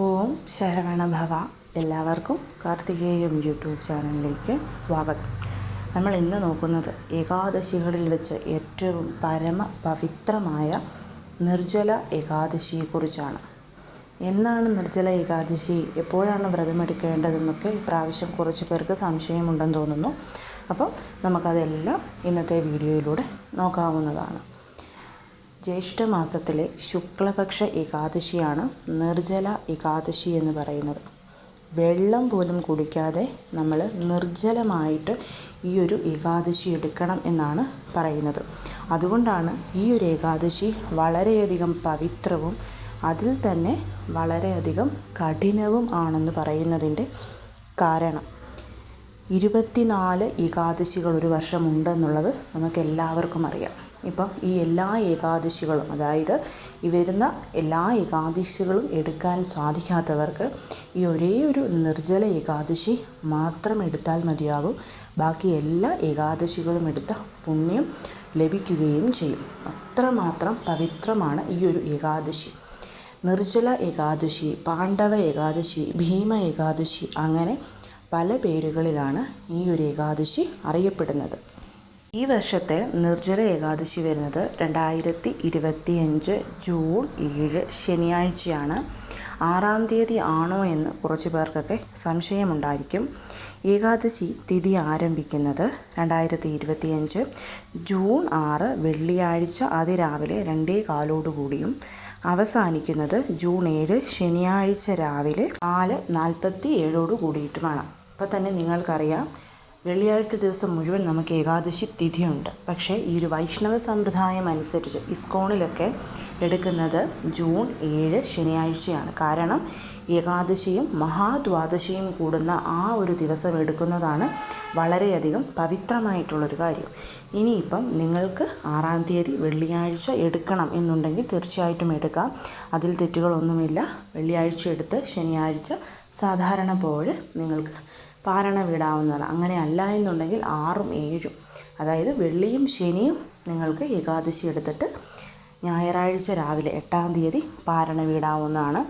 ഓം ശരവണഭവ എല്ലാവർക്കും കാർത്തികേയം യൂട്യൂബ് ചാനലിലേക്ക് സ്വാഗതം. നമ്മൾ ഇന്ന് നോക്കുന്നത് ഏകാദശികളിൽ വെച്ച് ഏറ്റവും പരമ പവിത്രമായ നിർജല ഏകാദശിയെക്കുറിച്ചാണ് എന്നാണ് നിർജല ഏകാദശി? എപ്പോഴാണ് വ്രതമെടുക്കേണ്ടതെന്നൊക്കെ ഇപ്രാവശ്യം കുറച്ച് പേർക്ക് സംശയമുണ്ടെന്ന് തോന്നുന്നു. അപ്പോൾ നമുക്കതെല്ലാം ഇന്നത്തെ വീഡിയോയിലൂടെ നോക്കാവുന്നതാണ്. ജ്യേഷ്ഠമാസത്തിലെ ശുക്ലപക്ഷ ഏകാദശിയാണ് നിർജല ഏകാദശി എന്ന് പറയുന്നത്. വെള്ളം പോലും കുടിക്കാതെ നമ്മൾ നിർജലമായിട്ട് ഈ ഒരു ഏകാദശി എടുക്കണം എന്നാണ് പറയുന്നത്. അതുകൊണ്ടാണ് ഈ ഒരു ഏകാദശി വളരെയധികം പവിത്രവും അതിൽ തന്നെ വളരെയധികം കഠിനവും ആണെന്ന് പറയുന്നതിന്റെ കാരണം. ഇരുപത്തിനാല് ഏകാദശികൾ ഒരു വർഷമുണ്ടെന്നുള്ളത് നമുക്ക് എല്ലാവർക്കും അറിയാം. ഇപ്പം ഈ എല്ലാ ഏകാദശികളും അതായത് ഈ വരുന്ന എല്ലാ ഏകാദശികളും എടുക്കാൻ സാധിക്കാത്തവർക്ക് ഈ ഒരേ ഒരു നിർജല ഏകാദശി മാത്രം എടുത്താൽ മതിയാകും. ബാക്കി എല്ലാ ഏകാദശികളും എടുത്ത പുണ്യം ലഭിക്കുകയും ചെയ്യും. അത്രമാത്രം പവിത്രമാണ് ഈ ഒരു ഏകാദശി. നിർജല ഏകാദശി പാണ്ഡവ ഏകാദശി ഭീമ ഏകാദശി അങ്ങനെ പല പേരുകളിലാണ് ഈ ഒരു ഏകാദശി അറിയപ്പെടുന്നത്. ഈ വർഷത്തെ നിർജല ഏകാദശി വരുന്നത് രണ്ടായിരത്തി ഇരുപത്തിയഞ്ച് ജൂൺ ഏഴ് ശനിയാഴ്ചയാണ്. ആറാം തീയതി ആണോ എന്ന് കുറച്ച് പേർക്കൊക്കെ സംശയമുണ്ടായിരിക്കും. ഏകാദശി തിഥി ആരംഭിക്കുന്നത് രണ്ടായിരത്തി ഇരുപത്തിയഞ്ച് ജൂൺ ആറ് വെള്ളിയാഴ്ച അതിരാവിലെ രണ്ടേ കാലോടുകൂടിയും അവസാനിക്കുന്നത് ജൂൺ ഏഴ് ശനിയാഴ്ച രാവിലെ നാല് നാൽപ്പത്തി ഏഴോട് കൂടിയിട്ടുമാണ് അപ്പോൾ തന്നെ നിങ്ങൾക്കറിയാം വെള്ളിയാഴ്ച ദിവസം മുഴുവൻ നമുക്ക് ഏകാദശി തിഥിയുണ്ട്. പക്ഷേ ഈ ഒരു വൈഷ്ണവ സമ്പ്രദായം അനുസരിച്ച് ഇസ്കോണിലൊക്കെ എടുക്കുന്നത് ജൂൺ ഏഴ് ശനിയാഴ്ചയാണ്. കാരണം ഏകാദശിയും മഹാദ്വാദശിയും കൂടുന്ന ആ ഒരു ദിവസം എടുക്കുന്നതാണ് വളരെയധികം പവിത്രമായിട്ടുള്ളൊരു കാര്യം. ഇനിയിപ്പം നിങ്ങൾക്ക് ആറാം തീയതി വെള്ളിയാഴ്ച എടുക്കണം എന്നുണ്ടെങ്കിൽ തീർച്ചയായിട്ടും എടുക്കാം. അതിൽ തെറ്റുകളൊന്നുമില്ല. വെള്ളിയാഴ്ച എടുത്ത് ശനിയാഴ്ച സാധാരണ പോലെ നിങ്ങൾക്ക് പാരണ വിടാവുന്നതാണ്. അങ്ങനെ അല്ല എന്നുണ്ടെങ്കിൽ ആറും ഏഴും. അതായത് വെള്ളിയും ശനിയും നിങ്ങൾക്ക് ഏകാദശി എടുത്തിട്ട് ഞായറാഴ്ച രാവിലെ എട്ടാം തീയതി പാരണ വീടാവുന്നതാണ്.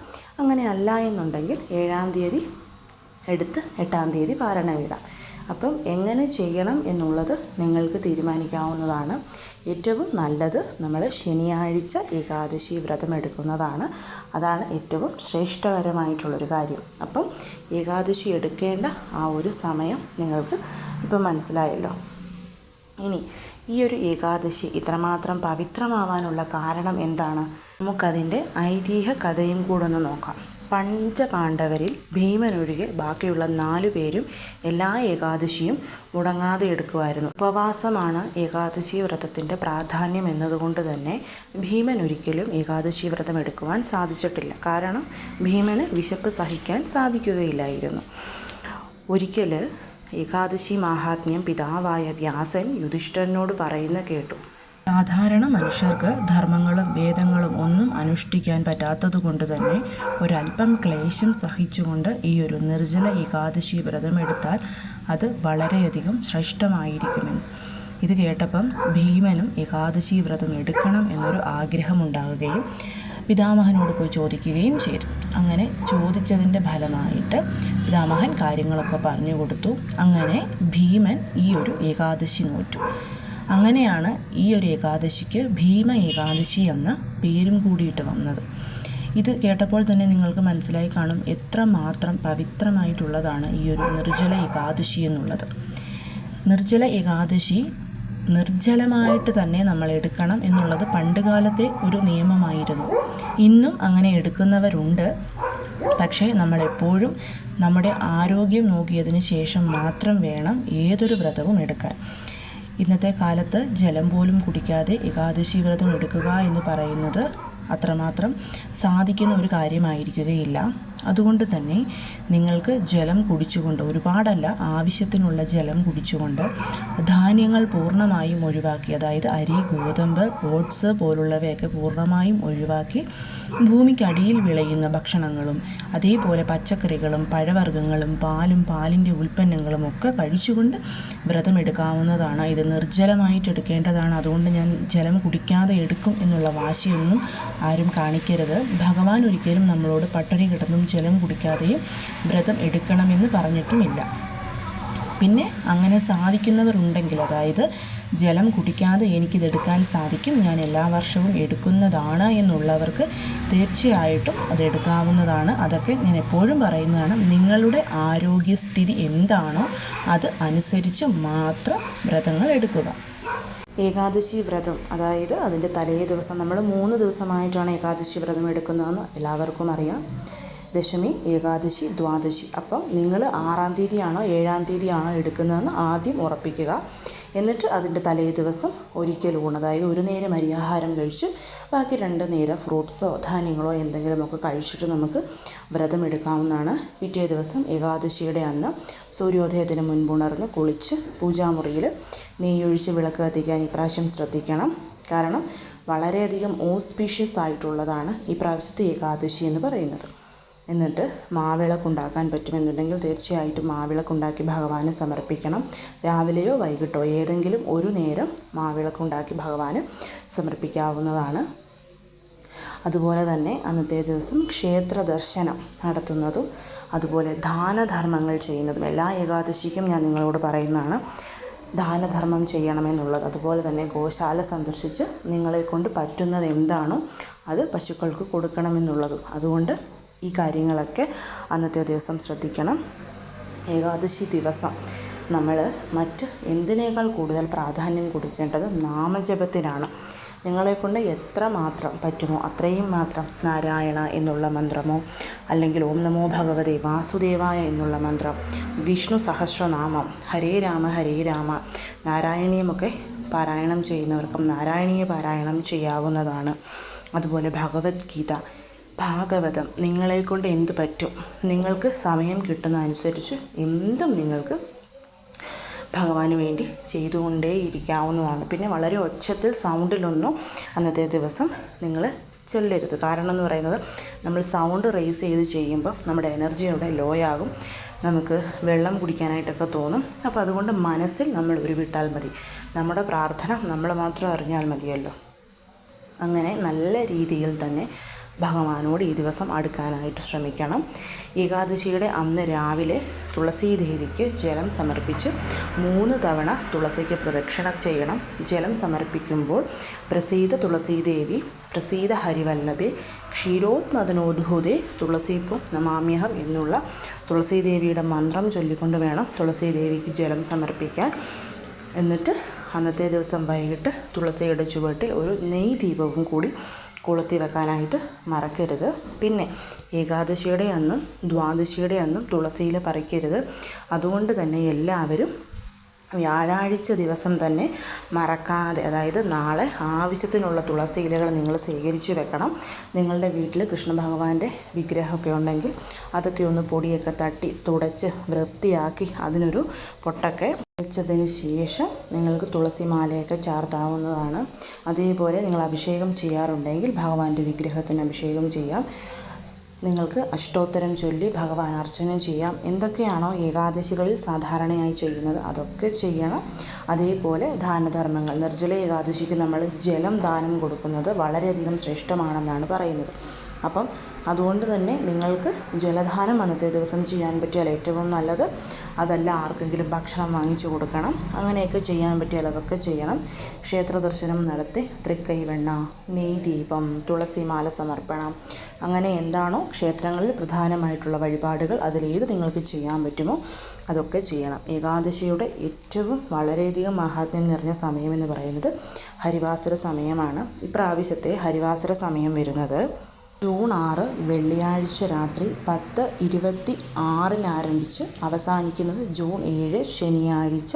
അങ്ങനെ അല്ല എന്നുണ്ടെങ്കിൽ ഏഴാം തീയതി എടുത്ത് എട്ടാം തീയതി പാരണ വീടാം. അപ്പം എങ്ങനെ ചെയ്യണം എന്നുള്ളത് നിങ്ങൾക്ക് തീരുമാനിക്കാവുന്നതാണ്. ഏറ്റവും നല്ലത് നമ്മൾ ശനിയാഴ്ച ഏകാദശി വ്രതം എടുക്കുന്നതാണ്. അതാണ് ഏറ്റവും ശ്രേഷ്ഠകരമായിട്ടുള്ളൊരു കാര്യം. അപ്പം ഏകാദശി എടുക്കേണ്ട ആ ഒരു സമയം നിങ്ങൾക്ക് ഇപ്പം മനസ്സിലായല്ലോ. ഇനി ഈ ഒരു ഏകാദശി ഇത്രമാത്രം പവിത്രമാവാനുള്ള കാരണം എന്താണ്? നമുക്കതിന്റെ ഐതിഹ്യ കഥയും കൂടെ ഒന്ന് നോക്കാം. പഞ്ചപാണ്ഡവരിൽ ഭീമനൊഴികെ ബാക്കിയുള്ള നാലു പേരും എല്ലാ ഏകാദശിയും മുടങ്ങാതെ എടുക്കുമായിരുന്നു. ഉപവാസമാണ് ഏകാദശി വ്രതത്തിന്റെ പ്രാധാന്യം എന്നതുകൊണ്ട് തന്നെ ഭീമൻ ഒരിക്കലും ഏകാദശി വ്രതം എടുക്കുവാൻ സാധിച്ചിട്ടില്ല. കാരണം ഭീമന് വിശപ്പ് സഹിക്കാൻ സാധിക്കുകയില്ലായിരുന്നു. ഒരിക്കൽ ഏകാദശി മാഹാത്മ്യം പിതാവായ വ്യാസൻ യുധിഷ്ഠരനോട് പറയുന്ന കേട്ടു. സാധാരണ മനുഷ്യർക്ക് ധർമ്മങ്ങളും വേദങ്ങളും ഒന്നും അനുഷ്ഠിക്കാൻ പറ്റാത്തതുകൊണ്ട് തന്നെ ഒരല്പം ക്ലേശം സഹിച്ചുകൊണ്ട് ഈ ഒരു നിർജല ഏകാദശി വ്രതമെടുത്താൽ അത് വളരെയധികം ശ്രേഷ്ഠമായിരിക്കുമെന്ന്. ഇത് കേട്ടപ്പം ഭീമനും ഏകാദശി വ്രതം എടുക്കണം എന്നൊരു ആഗ്രഹമുണ്ടാകുകയും പിതാമഹനോട് പോയി ചോദിക്കുകയും ചെയ്തു. അങ്ങനെ ചോദിച്ചതിന്റെ ഫലമായിട്ട് പിതാമഹൻ കാര്യങ്ങളൊക്കെ പറഞ്ഞു കൊടുത്തു. അങ്ങനെ ഭീമൻ ഈ ഒരു ഏകാദശി നോറ്റു. അങ്ങനെയാണ് ഈ ഒരു ഏകാദശിക്ക് ഭീമ ഏകാദശി എന്ന പേരും കൂടിയിട്ട് വന്നത്. ഇത് കേട്ടപ്പോൾ തന്നെ നിങ്ങൾക്ക് മനസ്സിലായി കാണും എത്ര മാത്രം പവിത്രമായിട്ടുള്ളതാണ് ഈ ഒരു നിർജല ഏകാദശി എന്നുള്ളത്. നിർജല ഏകാദശി നിർജലമായിട്ട് തന്നെ നമ്മൾ എടുക്കണം എന്നുള്ളത് പണ്ടുകാലത്തെ ഒരു നിയമമായിരുന്നു. ഇന്നും അങ്ങനെ എടുക്കുന്നവരുണ്ട്. പക്ഷേ നമ്മളെപ്പോഴും നമ്മുടെ ആരോഗ്യം നോക്കിയതിന് ശേഷം മാത്രം വേണം ഏതൊരു വ്രതവും എടുക്കാൻ. ഇന്നത്തെ കാലത്ത് ജലം പോലും കുടിക്കാതെ ഏകാദശി വ്രതം എടുക്കുക എന്ന് പറയുന്നത് അത്രമാത്രം സാധിക്കുന്ന ഒരു കാര്യമായിരിക്കുകയില്ല. അതുകൊണ്ട് തന്നെ നിങ്ങൾക്ക് ജലം കുടിച്ചുകൊണ്ട് ഒരുപാടല്ല ആവശ്യത്തിനുള്ള ജലം കുടിച്ചുകൊണ്ട് ധാന്യങ്ങൾ പൂർണമായും ഒഴിവാക്കി അതായത് അരി ഗോതമ്പ് ഓട്സ് പോലുള്ളവയൊക്കെ പൂർണമായും ഒഴിവാക്കി ഭൂമിക്കടിയിൽ വിളയുന്ന ഭക്ഷണങ്ങളും അതേപോലെ പച്ചക്കറികളും പഴവർഗങ്ങളും പാലും പാലിന്റെ ഉൽപ്പന്നങ്ങളും ഒക്കെ കഴിച്ചുകൊണ്ട് വ്രതമെടുക്കാവുന്നതാണ് ഇത് നിർജലമായിട്ട് എടുക്കേണ്ടതാണ്. അതുകൊണ്ട് ഞാൻ ജലം കുടിക്കാതെ എടുക്കും എന്നുള്ള വാശിയൊന്നും ആരും കാണിക്കരുത്. ഭഗവാൻ ഒരിക്കലും നമ്മളോട് പട്ടിണി കിടന്നും ജലം കുടിക്കാതെയും വ്രതം എടുക്കണമെന്ന് പറഞ്ഞിട്ടുമില്ല. പിന്നെ അങ്ങനെ സാധിക്കുന്നവരുണ്ടെങ്കിൽ അതായത് ജലം കുടിക്കാതെ എനിക്കിതെടുക്കാൻ സാധിക്കും ഞാൻ എല്ലാ വർഷവും എടുക്കുന്നതാണ് എന്നുള്ളവർക്ക് തീർച്ചയായിട്ടും അത് എടുക്കാവുന്നതാണ് അതൊക്കെ ഞാൻ എപ്പോഴും പറയുന്നതാണ് നിങ്ങളുടെ ആരോഗ്യസ്ഥിതി എന്താണോ അത് അനുസരിച്ച് മാത്രം വ്രതങ്ങൾ എടുക്കുക. ഏകാദശി വ്രതം അതായത് അതിന്റെ തലേ ദിവസം നമ്മൾ മൂന്ന് ദിവസമായിട്ടാണ് ഏകാദശി വ്രതം എടുക്കുന്നതെന്ന് എല്ലാവർക്കും അറിയാം. ദശമി ഏകാദശി ദ്വാദശി. അപ്പം നിങ്ങൾ ആറാം തീയതിയാണോ ഏഴാം തീയതിയാണോ എടുക്കുന്നതെന്ന് ആദ്യം ഉറപ്പിക്കുക. എന്നിട്ട് അതിന്റെ തലേ ദിവസം ഒരിക്കൽ ഊണ്. അതായത് ഒരു നേരം അരിയാഹാരം കഴിച്ച് ബാക്കി രണ്ട് നേരം ഫ്രൂട്ട്സോ ധാന്യങ്ങളോ എന്തെങ്കിലുമൊക്കെ കഴിച്ചിട്ട് നമുക്ക് വ്രതം എടുക്കാവുന്നതാണ്. പിറ്റേ ദിവസം ഏകാദശിയുടെ അന്ന് സൂര്യോദയത്തിന് മുൻപുണർന്ന് കുളിച്ച് പൂജാമുറിയിൽ നെയ്യൊഴിച്ച് വിളക്ക് കത്തിക്കാൻ ഇപ്രാവശ്യം ശ്രദ്ധിക്കണം. കാരണം വളരെയധികം ഓസ്പീഷ്യസ് ആയിട്ടുള്ളതാണ് ഈ പ്രാവശ്യത്തെ ഏകാദശി എന്ന് പറയുന്നത്. എന്നിട്ട് മാവിളക്കുണ്ടാക്കാൻ പറ്റുമെന്നുണ്ടെങ്കിൽ തീർച്ചയായിട്ടും മാവിളക്കുണ്ടാക്കി ഭഗവാന് സമർപ്പിക്കണം. രാവിലെയോ വൈകിട്ടോ ഏതെങ്കിലും ഒരു നേരം മാവിളക്കുണ്ടാക്കി ഭഗവാന് സമർപ്പിക്കാവുന്നതാണ്. അതുപോലെ തന്നെ അന്നത്തെ ദിവസം ക്ഷേത്ര ദർശനം നടത്തുന്നതും അതുപോലെ ദാനധർമ്മങ്ങൾ ചെയ്യുന്നതും എല്ലാ ഏകാദശിക്കും ഞാൻ നിങ്ങളോട് പറയുന്നതാണ് ദാനധർമ്മം ചെയ്യണമെന്നുള്ളത്. അതുപോലെ തന്നെ ഗോശാല സന്ദർശിച്ച് നിങ്ങളെ കൊണ്ട് പറ്റുന്നത് എന്താണോ അത് പശുക്കൾക്ക് കൊടുക്കണമെന്നുള്ളതും. അതുകൊണ്ട് ഈ കാര്യങ്ങളൊക്കെ അന്നത്തെ ദിവസം ശ്രദ്ധിക്കണം. ഏകാദശി ദിവസം നമ്മൾ മറ്റ് എന്തിനേക്കാൾ കൂടുതൽ പ്രാധാന്യം കൊടുക്കേണ്ടത് നാമജപത്തിനാണ്. നിങ്ങളെക്കൊണ്ട് എത്ര മാത്രം പറ്റുമോ അത്രയും മാത്രം നാരായണ എന്നുള്ള മന്ത്രമോ അല്ലെങ്കിൽ ഓം നമോ ഭഗവതേ വാസുദേവായ എന്നുള്ള മന്ത്രം വിഷ്ണു സഹസ്രനാമം ഹരേ രാമ ഹരേ രാമ നാരായണീയമൊക്കെ പാരായണം ചെയ്യുന്നവർക്കും നാരായണീയ പാരായണം ചെയ്യാവുന്നതാണ്. അതുപോലെ ഭഗവത്ഗീത ഭാഗവതം നിങ്ങളെ കൊണ്ട് എന്ത് പറ്റും? നിങ്ങൾക്ക് സമയം കിട്ടുന്ന അനുസരിച്ച് എന്തും നിങ്ങൾക്ക് ഭഗവാന് വേണ്ടി ചെയ്തുകൊണ്ടേ ഇരിക്കാവുന്നതാണ് പിന്നെ വളരെ ഒച്ചത്തിൽ സൗണ്ടിലൊന്നും അന്നത്തെ ദിവസം നിങ്ങൾ ചെല്ലരുത്. കാരണം എന്ന് പറയുന്നത് നമ്മൾ സൗണ്ട് റേസ് ചെയ്ത് ചെയ്യുമ്പോൾ നമ്മുടെ എനർജി അവിടെ ലോ ആകും. നമുക്ക് വെള്ളം കുടിക്കാനായിട്ടൊക്കെ തോന്നും. അപ്പോൾ അതുകൊണ്ട് മനസ്സിൽ നമ്മൾ ഉരുവിട്ടാൽ മതി. നമ്മുടെ പ്രാർത്ഥന നമ്മൾ മാത്രം അറിഞ്ഞാൽ മതിയല്ലോ. അങ്ങനെ നല്ല രീതിയിൽ തന്നെ ഭഗവാനോട് ഈ ദിവസം അടുക്കാനായിട്ട് ശ്രമിക്കണം. ഏകാദശിയുടെ അന്ന് രാവിലെ തുളസി ദേവിക്ക് ജലം സമർപ്പിച്ച് മൂന്ന് തവണ തുളസിക്ക് പ്രദക്ഷിണം ചെയ്യണം. ജലം സമർപ്പിക്കുമ്പോൾ പ്രസീത തുളസി ദേവി പ്രസീത ഹരിവല്ലഭി ക്ഷീരോത്മദനോദ്ഭൂതേ തുളസീത്വം നമാമ്യഹം എന്നുള്ള തുളസി ദേവിയുടെ മന്ത്രം ചൊല്ലിക്കൊണ്ട് വേണം തുളസി ദേവിക്ക് ജലം സമർപ്പിക്കാൻ. എന്നിട്ട് അന്നത്തെ ദിവസം വൈകിട്ട് തുളസിയുടെ ചുവട്ടിൽ ഒരു നെയ് ദീപവും കൂടി കൊളുത്തി വെക്കാനായിട്ട് മറക്കരുത്. പിന്നെ ഏകാദശിയുടെ അന്നും ദ്വാദശിയുടെ അന്നും തുളസിയില പറിക്കരുത്. അതുകൊണ്ട് തന്നെ എല്ലാവരും വ്യാഴാഴ്ച ദിവസം തന്നെ മറക്കാതെ അതായത് നാളെ ആവശ്യത്തിനുള്ള തുളസി ഇലകൾ നിങ്ങൾ ശേഖരിച്ചു വെക്കണം. നിങ്ങളുടെ വീട്ടിൽ കൃഷ്ണ ഭഗവാന്റെ വിഗ്രഹമൊക്കെ ഉണ്ടെങ്കിൽ അതൊക്കെ ഒന്ന് പൊടിയൊക്കെ തട്ടി തുടച്ച് വൃത്തിയാക്കി അതിനൊരു പൊട്ടൊക്കെ വെച്ചതിന് ശേഷം നിങ്ങൾക്ക് തുളസി മാലയൊക്കെ ചാർത്താവുന്നതാണ്. അതേപോലെ നിങ്ങൾ അഭിഷേകം ചെയ്യാറുണ്ടെങ്കിൽ ഭഗവാന്റെ വിഗ്രഹത്തിന് അഭിഷേകം ചെയ്യാം. നിങ്ങൾക്ക് അഷ്ടോത്തരം ചൊല്ലി ഭഗവാൻ അർച്ചന ചെയ്യാം. എന്തൊക്കെയാണോ ഏകാദശികളിൽ സാധാരണയായി ചെയ്യുന്നത് അതൊക്കെ ചെയ്യണം. അതേപോലെ ദാനധർമ്മങ്ങൾ. നിർജല ഏകാദശിക്ക് നമ്മൾ ജലം ദാനം കൊടുക്കുന്നത് വളരെയധികം ശ്രേഷ്ഠമാണെന്നാണ് പറയുന്നത്. അപ്പം അതുകൊണ്ട് തന്നെ നിങ്ങൾക്ക് ജലദാനം അന്നത്തെ ദിവസം ചെയ്യാൻ പറ്റിയാൽ ഏറ്റവും നല്ലത്. അതല്ല ആർക്കെങ്കിലും ഭക്ഷണം വാങ്ങിച്ചു കൊടുക്കണം. അങ്ങനെയൊക്കെ ചെയ്യാൻ പറ്റിയാൽ അതൊക്കെ ചെയ്യണം. ക്ഷേത്ര ദർശനം നടത്തി തൃക്കൈവെണ്ണ നെയ് ദീപം തുളസിമാല സമർപ്പണം അങ്ങനെ എന്താണോ ക്ഷേത്രങ്ങളിൽ പ്രധാനമായിട്ടുള്ള വഴിപാടുകൾ അതിലേത് നിങ്ങൾക്ക് ചെയ്യാൻ പറ്റുമോ അതൊക്കെ ചെയ്യണം. ഏകാദശിയുടെ ഏറ്റവും വളരെയധികം മഹാത്മ്യം നിറഞ്ഞ സമയമെന്ന് പറയുന്നത് ഹരിവാസര സമയമാണ്. ഇപ്രാവശ്യത്തെ ഹരിവാസര സമയം വരുന്നത് ജൂൺ ആറ് വെള്ളിയാഴ്ച രാത്രി പത്ത് ഇരുപത്തി ആറിന് ആരംഭിച്ച് അവസാനിക്കുന്നത് ജൂൺ ഏഴ് ശനിയാഴ്ച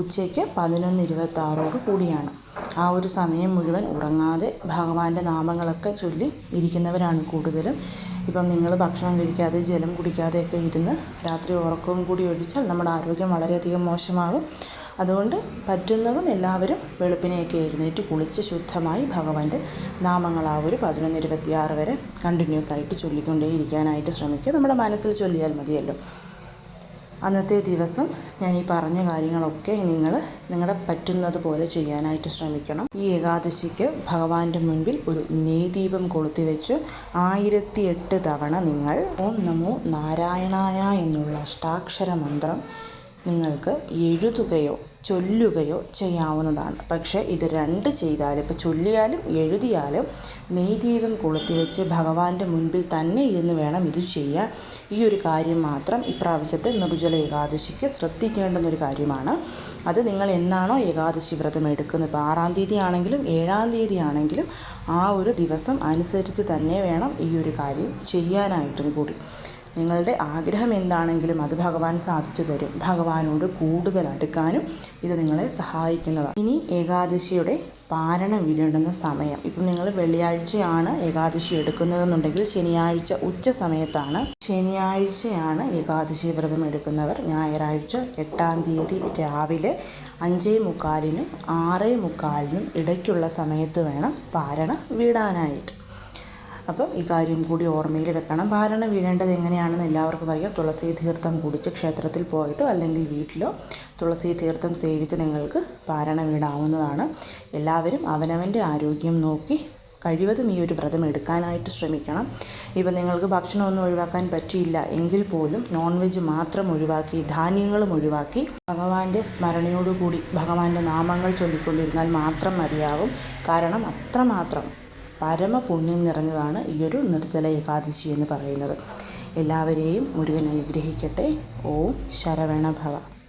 ഉച്ചയ്ക്ക് പതിനൊന്ന് ഇരുപത്തി ആറോട് കൂടിയാണ്. ആ ഒരു സമയം മുഴുവൻ ഉറങ്ങാതെ ഭഗവാന്റെ നാമങ്ങളൊക്കെ ചൊല്ലി ഇരിക്കുന്നവരാണ് കൂടുതലും. ഇപ്പം നിങ്ങൾ ഭക്ഷണം കഴിക്കാതെ ജലം കുടിക്കാതെയൊക്കെ ഇരുന്ന് രാത്രി ഉറക്കവും കൂടി ഒഴിച്ചാൽ നമ്മുടെ ആരോഗ്യം വളരെയധികം മോശമാകും. അതുകൊണ്ട് പറ്റുന്നതും എല്ലാവരും വെളുപ്പിനെയൊക്കെ എഴുന്നേറ്റ് കുളിച്ച് ശുദ്ധമായി ഭഗവാന്റെ നാമങ്ങൾ ആ ഒരു പതിനൊന്ന് ഇരുപത്തിയാറ് വരെ കണ്ടിന്യൂസ് ആയിട്ട് ചൊല്ലിക്കൊണ്ടേ ഇരിക്കാനായിട്ട് ശ്രമിക്കുക. നമ്മുടെ മനസ്സിൽ ചൊല്ലിയാൽ മതിയല്ലോ. അന്നത്തെ ദിവസം ഞാൻ ഈ പറഞ്ഞ കാര്യങ്ങളൊക്കെ നിങ്ങൾ നിങ്ങളുടെ പറ്റുന്നത് പോലെ ചെയ്യാനായിട്ട് ശ്രമിക്കണം. ഈ ഏകാദശിക്ക് ഭഗവാന്റെ മുൻപിൽ ഒരു നെയ്ദീപം കൊളുത്തി വെച്ച് ആയിരത്തി എട്ട് തവണ നിങ്ങൾ ഓം നമോ നാരായണായ എന്നുള്ള അഷ്ടാക്ഷര മന്ത്രം നിങ്ങൾക്ക് എഴുതുകയോ ചൊല്ലുകയോ ചെയ്യാവുന്നതാണ്. പക്ഷേ ഇത് രണ്ട് ചെയ്താലും ഇപ്പോൾ ചൊല്ലിയാലും എഴുതിയാലും നെയ്ദീപം കൊളുത്തി വെച്ച് ഭഗവാന്റെ മുൻപിൽ തന്നെ ഇരുന്ന് വേണം ഇത് ചെയ്യാൻ. ഈ ഒരു കാര്യം മാത്രം ഇപ്രാവശ്യത്തെ നിർജല ഏകാദശിക്ക് ശ്രദ്ധിക്കേണ്ടുന്ന ഒരു കാര്യമാണ്. അത് നിങ്ങൾ എന്നാണോ ഏകാദശി വ്രതം എടുക്കുന്നത്? ഇപ്പോൾ ആറാം തീയതി ആണെങ്കിലും ഏഴാം തീയതി ആണെങ്കിലും ആ ഒരു ദിവസം അനുസരിച്ച് തന്നെ വേണം ഈ ഒരു കാര്യം ചെയ്യാനായിട്ടും കൂടി. നിങ്ങളുടെ ആഗ്രഹം എന്താണെങ്കിലും അത് ഭഗവാൻ സാധിച്ചു തരും. ഭഗവാനോട് കൂടുതൽ അടുക്കാനും ഇത് നിങ്ങളെ സഹായിക്കുന്നതാണ്. ഇനി ഏകാദശിയുടെ പാരണ വീടേണ്ടുന്ന സമയം. ഇപ്പം നിങ്ങൾ വെള്ളിയാഴ്ചയാണ് ഏകാദശി എടുക്കുന്നതെന്നുണ്ടെങ്കിൽ ശനിയാഴ്ച ഉച്ച സമയത്താണ്. ശനിയാഴ്ചയാണ് ഏകാദശി വ്രതം എടുക്കുന്നവർ. ഞായറാഴ്ച എട്ടാം തീയതി രാവിലെ അഞ്ചേ മുക്കാലിനും ആറേ മുക്കാലിനും ഇടയ്ക്കുള്ള സമയത്ത് വേണം പാരണ വീടാനായിട്ട്. അപ്പം ഈ കാര്യം കൂടി ഓർമ്മയിൽ വെക്കണം. ഭാരണ വീഴേണ്ടത് എങ്ങനെയാണെന്ന് എല്ലാവർക്കും അറിയാം. തുളസി തീർത്ഥം കുടിച്ച് ക്ഷേത്രത്തിൽ പോയിട്ടോ അല്ലെങ്കിൽ വീട്ടിലോ തുളസി തീർത്ഥം സേവിച്ച് നിങ്ങൾക്ക് പാരണ വീടാവുന്നതാണ്. എല്ലാവരും അവനവന്റെ ആരോഗ്യം നോക്കി കഴിവതും ഈ ഒരു വ്രതം എടുക്കാനായിട്ട് ശ്രമിക്കണം. ഇപ്പം നിങ്ങൾക്ക് ഭക്ഷണമൊന്നും ഒഴിവാക്കാൻ പറ്റിയില്ല എങ്കിൽ പോലും നോൺ വെജ് മാത്രം ഒഴിവാക്കി ധാന്യങ്ങളും ഒഴിവാക്കി ഭഗവാന്റെ സ്മരണയോടുകൂടി ഭഗവാന്റെ നാമങ്ങൾ ചൊല്ലിക്കൊണ്ടിരുന്നാൽ മാത്രം മതിയാവും. കാരണം അത്രമാത്രം പരമപുണ്യം നിറഞ്ഞതാണ് ഈ ഒരു നിർജല ഏകാദശി എന്ന് പറയുന്നത്. എല്ലാവരെയും മുരുകൻ അനുഗ്രഹിക്കട്ടെ. ഓം ശരവണ ഭവ